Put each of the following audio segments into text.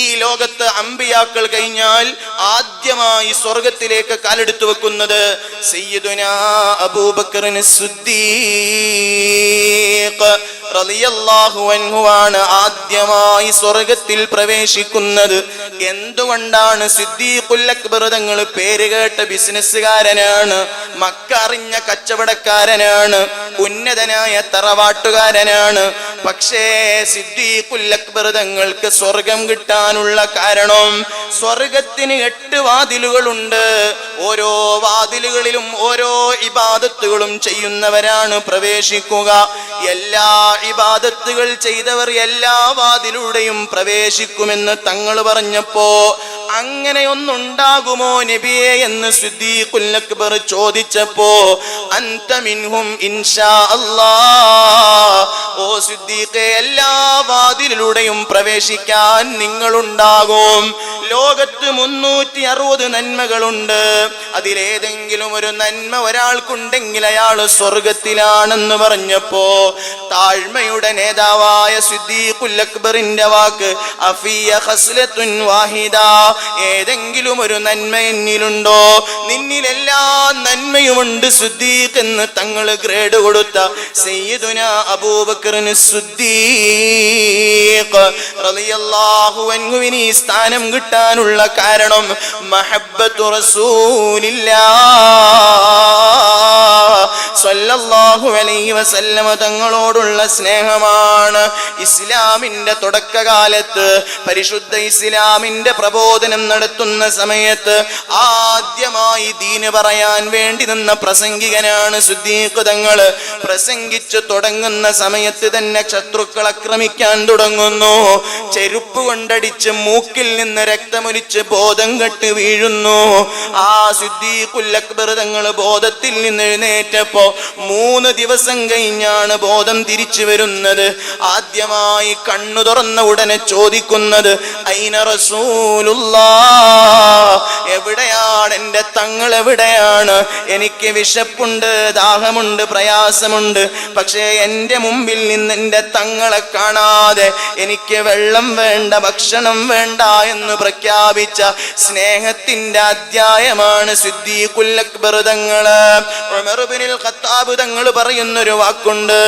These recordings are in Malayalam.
ഈ ലോകത്ത് അമ്പിയാക്കൾ കഴിഞ്ഞാൽ ആദ്യമായി സ്വർഗത്തിലേക്ക് കാലെടുത്തു വെക്കുന്നത് സയ്യിദുന അബൂബക്കറിന് സുദ്ദീഖ്. അൻഹുവാണ് ആദ്യമായി സ്വർഗത്തിൽ പ്രവേശിക്കുന്നത്. എന്തുകൊണ്ടാണ് സിദ്ദീഖുൽ അക്ബർ തങ്ങൾ പേര് കേട്ട ബിസിനസ്സുകാരനാണ് മക്കറിഞ്ഞ കച്ചവടക്കാരനാണ് ഉന്നതനായ തറവാട്ടുകാരനാണ്? പക്ഷേ സിദ്ദീഖുൽ അക്ബർ തങ്ങൾക്ക് സ്വർഗം കിട്ടാനുള്ള കാരണം സ്വർഗത്തിന് എട്ട് വാതിലുകളുണ്ട്. ഓരോ വാതിലുകളിലും ഓരോ ഇബാദത്തുകളും ചെയ്യുന്നവരാണ് പ്രവേശിക്കുക. എല്ലാ ഇബാദത്തുകൾ ചെയ്തവർ എല്ലാ വാതിലൂടെയും പ്രവേശിക്കുമെന്ന് തങ്ങൾ പറഞ്ഞപ്പോ അങ്ങനെ ഒന്നുണ്ടാകുമോ നബിയെ എന്ന് സിദ്ദീഖുൽ അക്ബർ ചോദിച്ചപ്പോ അന്തമിൻഹും ഓ എല്ലാ വാതിലിലൂടെയും പ്രവേശിക്കാൻ നിങ്ങളുണ്ടാകും. ലോകത്ത് മുന്നൂറ്റി അറുപത് നന്മകളുണ്ട്. അതിലേതെങ്കിലും ഒരു നന്മ ഒരാൾക്കുണ്ടെങ്കിൽ അയാൾ സ്വർഗത്തിലാണെന്ന് പറഞ്ഞപ്പോ താഴ്മയുടെ നേതാവായ സിദ്ദീഖുൽ അക്ബറിന്റെ വാക്ക് അഫിയ ഹസ്ലത്തുൻ വാഹിദ. ഏതെങ്കിലും ഒരു നന്മ എന്നിലുണ്ടോ? നിന്നിലെല്ലാ നന്മയുമുണ്ട് സുദ്ദീഖ് എന്ന് തങ്ങൾ ഗ്രേഡ് കൊടുത്ത സയ്യിദുന അബൂബക്കറിന് സുദ്ദീഖ്. റളിയല്ലാഹു അൻഹുവിന് ഈ സ്ഥാനം കിട്ടാനുള്ള കാരണം മഹബ്ബത്തു റസൂലില്ലാ സല്ലല്ലാഹു അലൈഹി വസല്ലമ തങ്ങളോടുള്ള സ്നേഹമാണ് ഇസ്ലാമിന്റെ തുടക്കകാലത്ത്. പരിശുദ്ധ ഇസ്ലാമിന്റെ പ്രബോധനം നടത്തുന്ന സമയത്ത് ആദ്യമായി ദീന് പറയാൻ വേണ്ടി നിന്ന പ്രസംഗികനാണ് സുദ്ദീഖ് തങ്ങൾ പ്രസംഗിച്ചു തുടങ്ങുന്ന സമയത്ത് തന്നെ ശത്രുക്കൾ ആക്രമിക്കാൻ തുടങ്ങുന്നു. ചെരുപ്പ് കൊണ്ടടിച്ച് മൂക്കിൽ നിന്ന് രക്തമൊലിച്ച് ബോധം കെട്ട് വീഴുന്നു. ആ അക്ബർ തങ്ങൾ ബോധത്തിൽ നിന്ന് എഴുന്നേറ്റപ്പോ മൂന്ന് ദിവസം കഴിഞ്ഞാണ് ബോധം തിരിച്ചു വരുന്നത്. ആദ്യമായി കണ്ണു തുറന്ന ഉടനെ ചോദിക്കുന്നത് ഐന എവിടെയാണ് എന്റെ തങ്ങൾ എവിടെയാണ്? എനിക്ക് വിശപ്പുണ്ട് ദാഹമുണ്ട് പ്രയാസമുണ്ട്. പക്ഷേ എന്റെ മുമ്പിൽ നിന്ന് എന്റെ തങ്ങളെ കാണാതെ എനിക്ക് വെള്ളം വേണ്ട ഭക്ഷണം വേണ്ട എന്ന് പ്രഖ്യാപിച്ച സ്നേഹത്തിന്റെ അധ്യായമാണ് സിദ്ദീഖുൽ അക്ബർ തങ്ങൾ. ഉമർ ഇബ്നുൽ ഖത്താബ് തങ്ങൾ പറയുന്നൊരു വാക്കുണ്ട്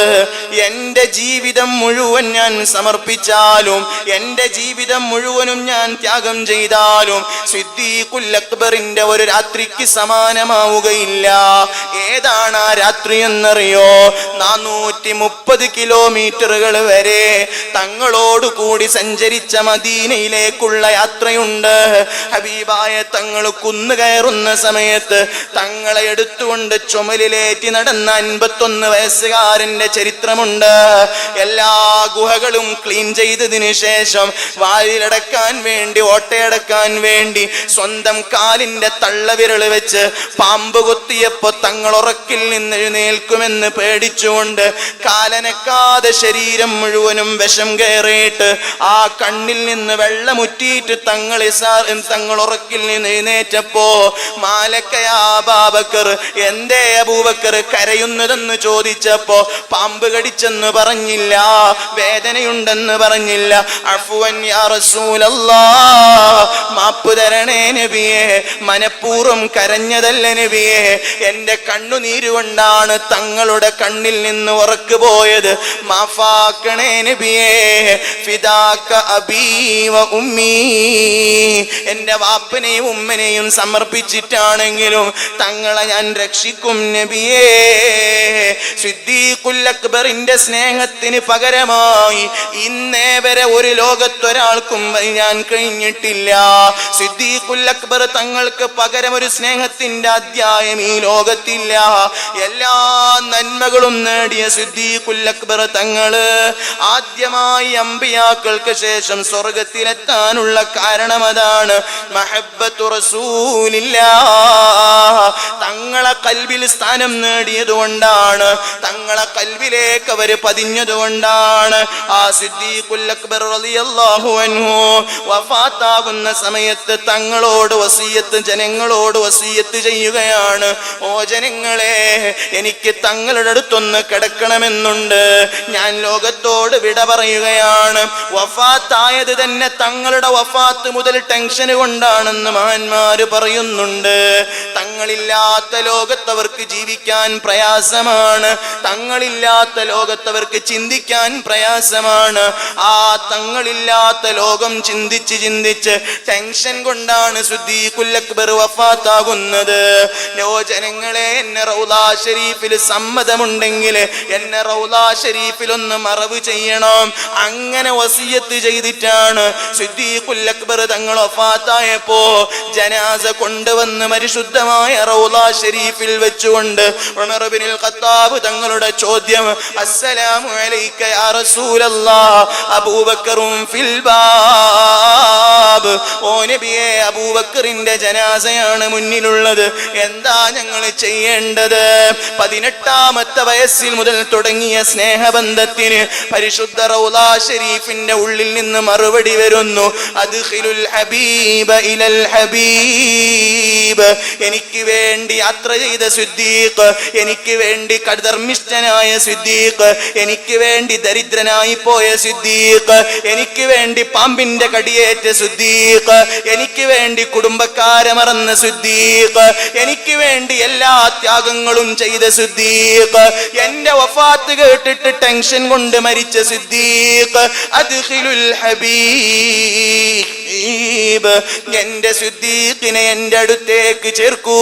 എന്റെ ജീവിതം മുഴുവൻ ഞാൻ സമർപ്പിച്ചാലും എന്റെ ജീവിതം മുഴുവനും ഞാൻ ത്യാഗം ചെയ്താലും സിദ്ദീഖുൽ അക്ബറിന്റെ ഒരു രാത്രിക്ക് സമാനമാവുകയില്ല. ഏതാണ് ആ രാത്രി എന്നറിയോ? നാനൂറ്റി മുപ്പത് കിലോമീറ്ററുകൾ വരെ തങ്ങളോട് കൂടി സഞ്ചരിച്ച മദീനയിലേക്കുള്ള യാത്രയുണ്ട്. ഹബീബായ തങ്ങൾ കുന്നു കയറുന്ന സമയത്ത് തങ്ങളെ എടുത്തുകൊണ്ട് ചുമലിലേറ്റി നടന്ന അൻപത്തൊന്ന് വയസ്സുകാരന്റെ ചരിത്രമുണ്ട്. എല്ലാ ഗുഹകളും ക്ലീൻ ചെയ്തതിനു ശേഷം വായിലടക്കാൻ വേണ്ടി ഓട്ടയടക്കാൻ വേണ്ടി സ്വന്തം കാലിന്റെ തള്ളവിരൽ വെച്ച് പാമ്പ് കൊത്തിയപ്പോ തങ്ങൾ ഉറക്കിൽ നിന്ന് എഴുന്നേൽക്കുമെന്ന് പേടിച്ചുകൊണ്ട് കാലനക്കാതെ ശരീരം മുഴുവനും വിഷം കയറിയിട്ട് ആ കണ്ണിൽ നിന്ന് വെള്ളമുറ്റിയിട്ട് തങ്ങൾ തങ്ങൾ ഉറക്കിൽ നിന്ന് എഴുന്നേറ്റപ്പോ മാലക്കയാ ബാബക്കർ എന്തേ അബൂബക്കർ കരയുന്നതെന്ന് ചോദിച്ചപ്പോ പാമ്പ് കടിച്ചെന്ന് പറഞ്ഞില്ല വേദനയുണ്ടെന്ന് പറഞ്ഞില്ല. അഫുവൻ മാപ്പ് തരണേ നബിയെ മനഃപൂർവം കരഞ്ഞതല്ല നബിയെ. എന്റെ കണ്ണുനീരുകൊണ്ടാണ് തങ്ങളുടെ കണ്ണിൽ നിന്ന് ഉറക്കു പോയത്. മാഫാക്കണേ നബിയെ ഫിദാക്ക അബീവ ഉമ്മീ. എന്റെ വാപ്പനെയും ഉമ്മനെയും സമർപ്പിച്ചിട്ടാണെങ്കിലും തങ്ങളെ ഞാൻ രക്ഷിക്കും നബിയേ. സിദ്ദീഖുൽ അക്ബറിന്റെ സ്നേഹത്തിന് പകരമായി ഇന്നേ വരെ ഒരു ലോകത്തൊരാൾക്കും ഞാൻ കഴിഞ്ഞിട്ടില്ല. സിദ്ദീഖുൽ അക്ബർ തങ്ങൾക്ക് പകരം ഒരു സ്നേഹത്തിന്റെ അധ്യായം ഈ ലോകത്തില്ല. എല്ലാ നന്മകളും നേടിയ സിദ്ദീഖുൽ അക്ബർ തങ്ങൾ ആദ്യമായി അമ്പിയാക്കൾക്ക് ശേഷം സ്വർഗത്തിലെത്താനുള്ള കാരണം അതാണ് മഹബത്തു റസൂലില്ല തങ്ങളെ കൽബിൽ സ്ഥാനം നേടിയതുകൊണ്ടാണ് തങ്ങളെ കൽവിലേക്ക് അവർ പതിഞ്ഞതുകൊണ്ടാണ്. ആ സിദ്ദീഖുൽ സമയത്ത് തങ്ങളോട് വസീയത്ത് ജനങ്ങളോട് വസീയത്ത് ചെയ്യുകയാണ്. ഓ ജനങ്ങളെ എനിക്ക് തങ്ങളുടെ അടുത്തൊന്ന് കിടക്കണമെന്നുണ്ട്. ഞാൻ ലോകത്തോട് വിട പറയുകയാണ്. വഫാത്തായത് തന്നെ തങ്ങളുടെ വഫാത്ത് മുതൽ ടെൻഷന് കൊണ്ടാണെന്ന് മഹാന്മാര് പറയുന്നുണ്ട്. തങ്ങളില്ലാത്ത ലോകത്തവർക്ക് ജീവിക്കാൻ പ്രയാസമാണ്. തങ്ങളില്ലാത്ത ലോകത്തവർക്ക് ചിന്തിക്കാൻ പ്രയാസമാണ്. ആ തങ്ങളില്ലാത്ത ലോകം ചിന്തിച്ച് ചിന്തിച്ച് ടെൻഷൻ കൊണ്ടാണ് സുദ്ദീഖുൽ അക്ബർ വഫാത്താകുന്നത്. യോജനങ്ങളെ എന്നെ റൗലാ ഷരീഫിൽ സമ്മതമുണ്ടെങ്കിൽ എന്നെ റൗലാ ഷരീഫിൽ ഒന്ന് മറവ് ചെയ്യണം. അങ്ങനെ വസിയത്ത് ചെയ്തിട്ടാണ് സിദ്ദീഖുൽ അക്ബർ തങ്ങൾ വഫാത്തായപ്പോ ജനാസ കൊണ്ടുവന്ന് പരിശുദ്ധമായ റൗലാ ഷരീഫിൽ വെച്ചുകൊണ്ട് ഉമർ ഇബ്നുൽ ഖത്താബ് തങ്ങളുടെ ചോദ്യം അസ്സലാമു അലൈക യാ റസൂലല്ലാഹ് അബൂബക്കറും ഫിൽ ബാബ്. ഓ നബിയെ അബൂബക്കറിന്റെ ജനാസയാണ് മുന്നിലുള്ളത്. എന്താ ഞങ്ങൾ ചെയ്യേണ്ടത്? പതിനെട്ടാമത്തെ വയസ്സിൽ മുതൽ തുടങ്ങിയ സ്നേഹബന്ധത്തിന് പരിശുദ്ധ റൗലാ ഷരീഫിന്റെ ഉള്ളിൽ നിന്ന് മറുപടി വരുന്നു. അദ്ഖിലുൽ ഹബീബ ഇലൽ ഹബീബ്. എനിക്ക് വേണ്ടി യാത്ര ചെയ്ത സിദ്ദീഖ് എനിക്ക് വേണ്ടി കടധർമ്മിഷ്ഠനായ സിദ്ദീഖ് എനിക്ക് വേണ്ടി ദരിദ്രനായി പോയ സിദ്ദീഖ് എനിക്ക് വേണ്ടി പാമ്പിന്റെ കടിയേറ്റ സിദ്ദീഖ് എനിക്ക് വേണ്ടി കുടുംബക്കാരെ മറന്ന സിദ്ദീഖ് എനിക്ക് വേണ്ടി എല്ലാ ത്യാഗങ്ങളും ചെയ്ത സിദ്ദീഖ് എന്റെ വഫാത്ത് കേട്ടിട്ട് ടെൻഷൻ കൊണ്ട് മരിച്ച സിദ്ദീഖ് അദ്ഖിലുൽ ഹബീബ് എന്റെ സിദ്ദീഖിനെ എന്റെ അടുത്തേക്ക് ചേർക്കൂ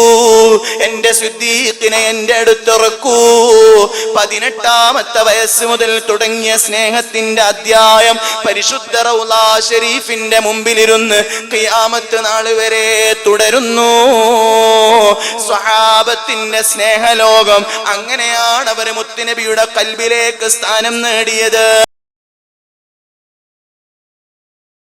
എന്റെ സിദ്ദീഖിനെ എന്റെ അടുത്തിറക്കൂ. പതിനെട്ടാമത്തെ വയസ്സ് മുതൽ തുടങ്ങിയ സ്നേഹത്തിന്റെ അധ്യായം പരിശുദ്ധ റൗലാ ഷെരീഫിന്റെ മുമ്പിലിരുന്ന് കിയാമത്ത് നാൾ വരെ തുടരുന്നു. സ്വഹാബത്തിന്റെ സ്നേഹലോകം അങ്ങനെയാണ് അവർ മുത്തുനബിയുടെ കൽബിലേക്ക് സ്ഥാനം നേടിയത്.